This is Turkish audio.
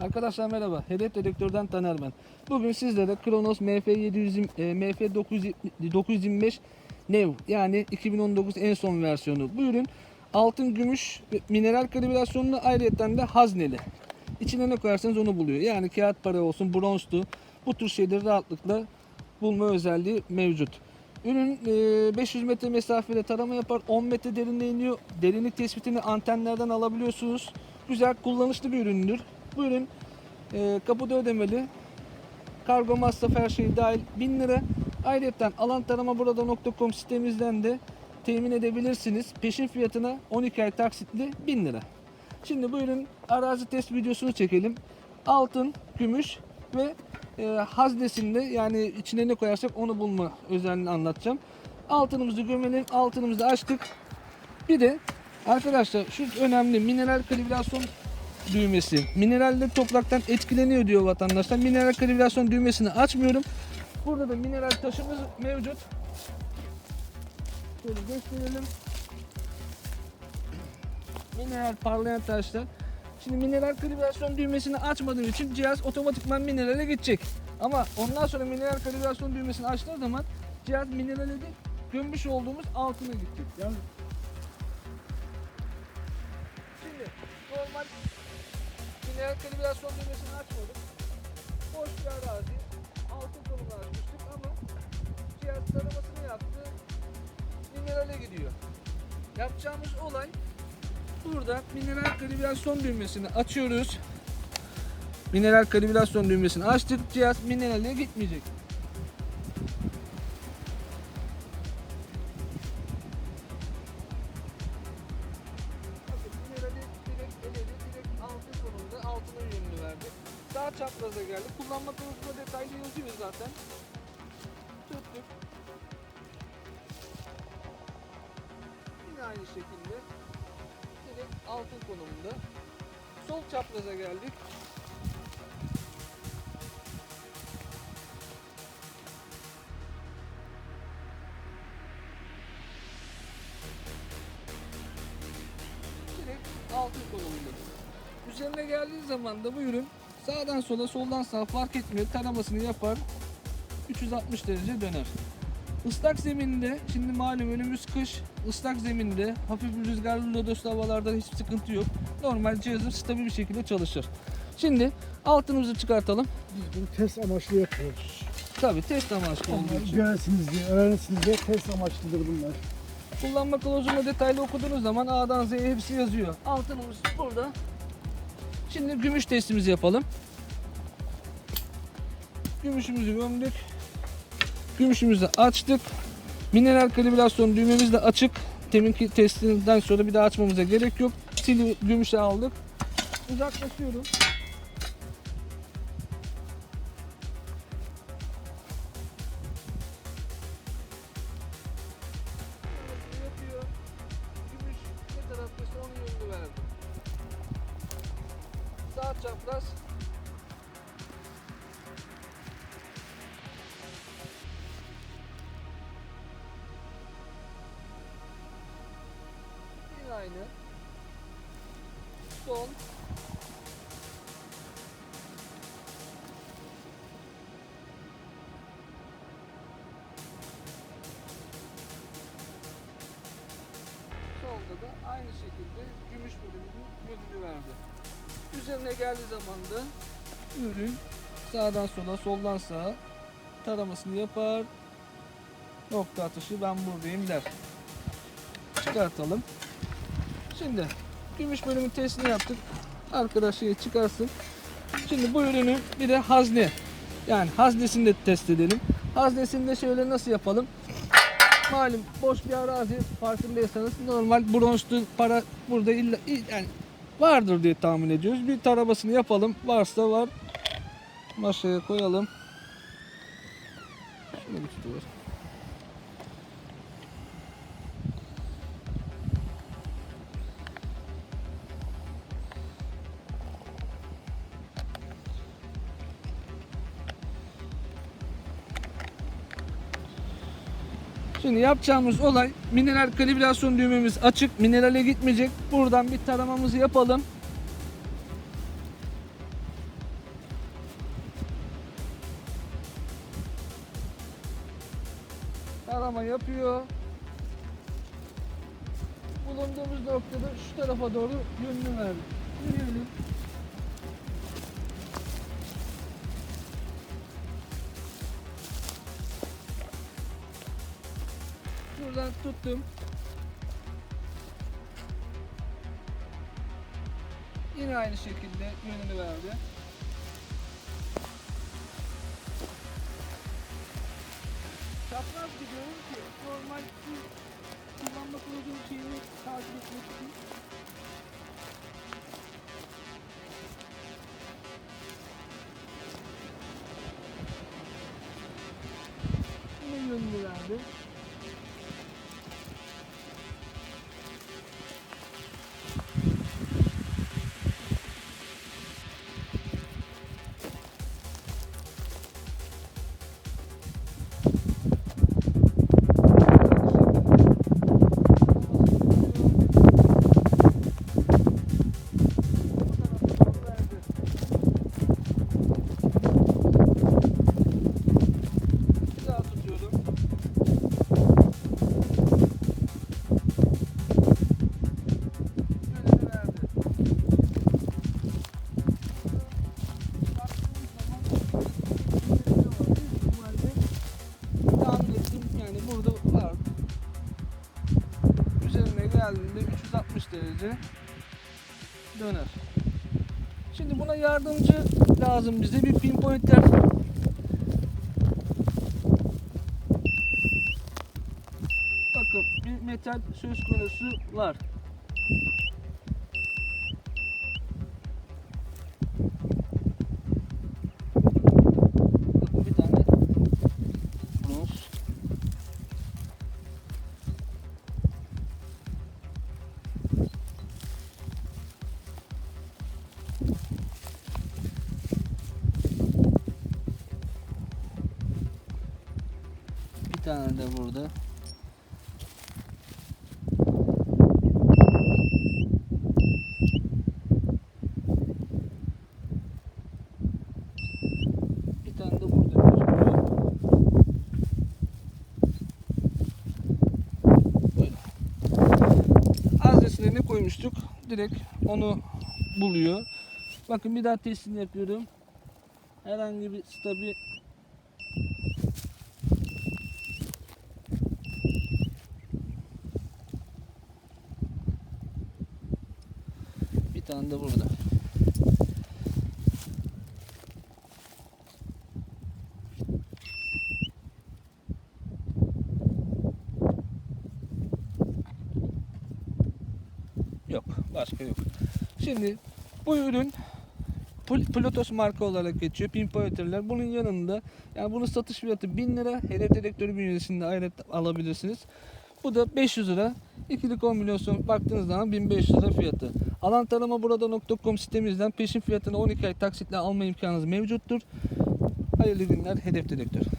Arkadaşlar merhaba. Hedef Dedektör'den Taner ben. Bugün sizlere Kronos MF700 e, MF925 New yani 2019 en son versiyonu. Bu ürün altın, gümüş mineral kalibrasyonlu ayrıyeten de hazneli. İçine ne koyarsanız onu buluyor. Yani kağıt para olsun, bronzdu. Bu tür şeyleri rahatlıkla bulma özelliği mevcut. Ürün e, 500 metre mesafede tarama yapar. 10 metre derinliğe iniyor. Derinlik tespitini antenlerden alabiliyorsunuz. Güzel kullanışlı bir üründür. Bu e, kapıda ödemeli. Kargo masraf her şey dahil 1000 lira. Ayrıca alantaramaburada.com sitemizden de temin edebilirsiniz. Peşin fiyatına 12 ay taksitli 1000 lira. Şimdi bu arazi test videosunu çekelim. Altın, gümüş ve e, haznesinde yani içine ne koyarsak onu bulma özelliğini anlatacağım. Altınımızı gömelim. Altınımızı açtık. Bir de arkadaşlar şu önemli mineral kalibrasyon düğmesi. Mineraller topraktan etkileniyor diyor vatandaşlar. Mineral kalibrasyon düğmesini açmıyorum. Burada da mineral taşımız mevcut. Şöyle gösterelim. Mineral parlayan taşlar. Şimdi mineral kalibrasyon düğmesini açmadığım için cihaz otomatikman minerale gidecek. Ama ondan sonra mineral kalibrasyon düğmesini açtığı zaman cihaz minerale değil, gömmüş olduğumuz altına gidecek. Yani mineral kalibrasyon düğmesini açmadık. Boş bir arazi. Altın kolunu açmıştık ama cihaz taramasını yaptı. Minerale gidiyor. Yapacağımız olay burada mineral kalibrasyon düğmesini açıyoruz. Mineral kalibrasyon düğmesini açtık. Cihaz minerale gitmeyecek. Aynı şekilde direkt altın konumunda. Sol çapraza geldik. direkt altın konumunda. Üzerine geldiği zaman da bu ürün sağdan sola soldan sağa fark etmiyor. Taramasını yapar. 360 derece döner. Islak zeminde şimdi malum önümüz kış. ıslak zeminde hafif bir rüzgarlı lodos havalarda hiç sıkıntı yok. Normal cihazım stabil bir şekilde çalışır. Şimdi altımızı çıkartalım. Biz bunu test amaçlı yapıyoruz. Tabi test amaçlı olduğu için. göresiniz diye, öğrensiniz diye test amaçlıdır bunlar. Kullanma kılavuzunu detaylı okuduğunuz zaman A'dan Z'ye hepsi yazıyor. Altınımız burada. Şimdi gümüş testimizi yapalım. Gümüşümüzü gömdük. Gümüşümüzü açtık. Mineral kalibrasyon düğmemiz de açık. Teminki testinden sonra bir daha açmamıza gerek yok. Sili gümüşü aldık. Uzaklaşıyorum. Taramasını yapıyor. Sol. Solda da aynı şekilde gümüş bölümünün yönünü verdi. Üzerine geldiği zaman da ürün sağdan sola soldan sağa taramasını yapar. Nokta atışı ben buradayım der. Çıkartalım. Şimdi gümüş bölümün testini yaptık. Arkadaş şeyi çıkarsın. Şimdi bu ürünün bir de hazne. Yani haznesini de test edelim. Haznesini de şöyle nasıl yapalım? Malum boş bir arazi farkındaysanız normal bronzlu para burada illa yani vardır diye tahmin ediyoruz. Bir tarabasını yapalım. Varsa var. Masaya koyalım. Şunu tutuver. Şimdi yapacağımız olay mineral kalibrasyon düğmemiz açık. Minerale gitmeyecek. Buradan bir taramamızı yapalım. Tarama yapıyor. Bulunduğumuz noktada şu tarafa doğru yönünü verdi. Yürüyelim. Buradan tuttum. Yine aynı şekilde yönünü verdi. Çapraz gidiyorum ki normal bir kullanma kılavuzun şeyini takip etmek için. Yine yönünü verdi. Derece döner. Şimdi buna yardımcı lazım bize bir pinpointer. Bakın bir metal söz konusu var. Bir tane de burada. Koymuştuk. Direkt onu buluyor. Bakın bir daha testini yapıyorum. Herhangi bir stabil Bir tane de burada. Yok, başka yok. Şimdi bu ürün Plotos marka olarak geçiyor. Pinpointer'ler. Bunun yanında yani bunun satış fiyatı 1000 lira. Hedef dedektörü bünyesinde ayrı alabilirsiniz. Bu da 500 lira. İkili kombinasyon baktığınız zaman 1500 lira fiyatı. Alan tarama burada.com sitemizden peşin fiyatını 12 ay taksitle alma imkanınız mevcuttur. Hayırlı günler hedef dedektör.